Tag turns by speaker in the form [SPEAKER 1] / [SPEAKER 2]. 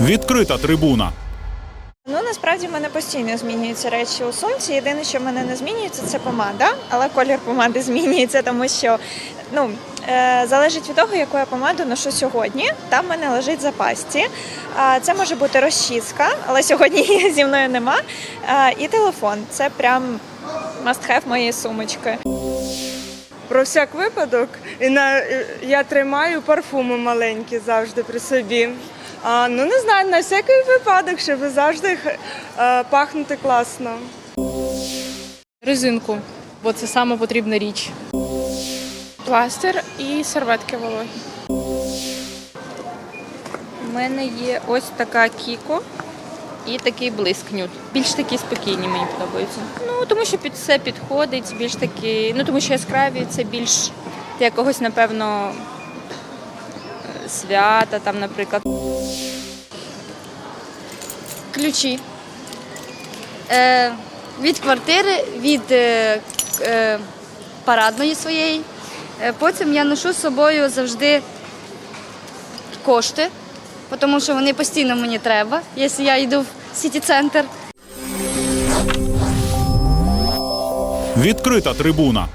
[SPEAKER 1] Відкрита трибуна.
[SPEAKER 2] Ну насправді в мене постійно змінюються речі у сумці. Єдине, що в мене не змінюється, це помада, але колір помади змінюється, тому що ну. е, Залежить від того, яку я помаду ношу сьогодні. Там в мене лежить в запасці. А, Це може бути розчіска, але сьогодні її зі мною нема. А, І телефон. Це прям must-have моєї сумочки.
[SPEAKER 3] Про всяк випадок і на я тримаю парфуми маленькі завжди при собі. А, ну не знаю, на всякий випадок, щоб завжди е, пахнути класно.
[SPEAKER 4] Резинку, бо це саме потрібна річ.
[SPEAKER 5] Пластир і серветки вологі.
[SPEAKER 6] У мене є ось така кіко і такий блискнют. Більш такі спокійні мені подобаються. Ну тому що під все підходить, більш такі, ну тому що яскраві це більш для якогось, напевно, е, свята там, наприклад.
[SPEAKER 7] Ключі е, від квартири, від е, е, парадної своєї. Е, потім я ношу з собою завжди кошти, тому що вони постійно мені треба, якщо я йду в сіті-центр.
[SPEAKER 1] Відкрита трибуна.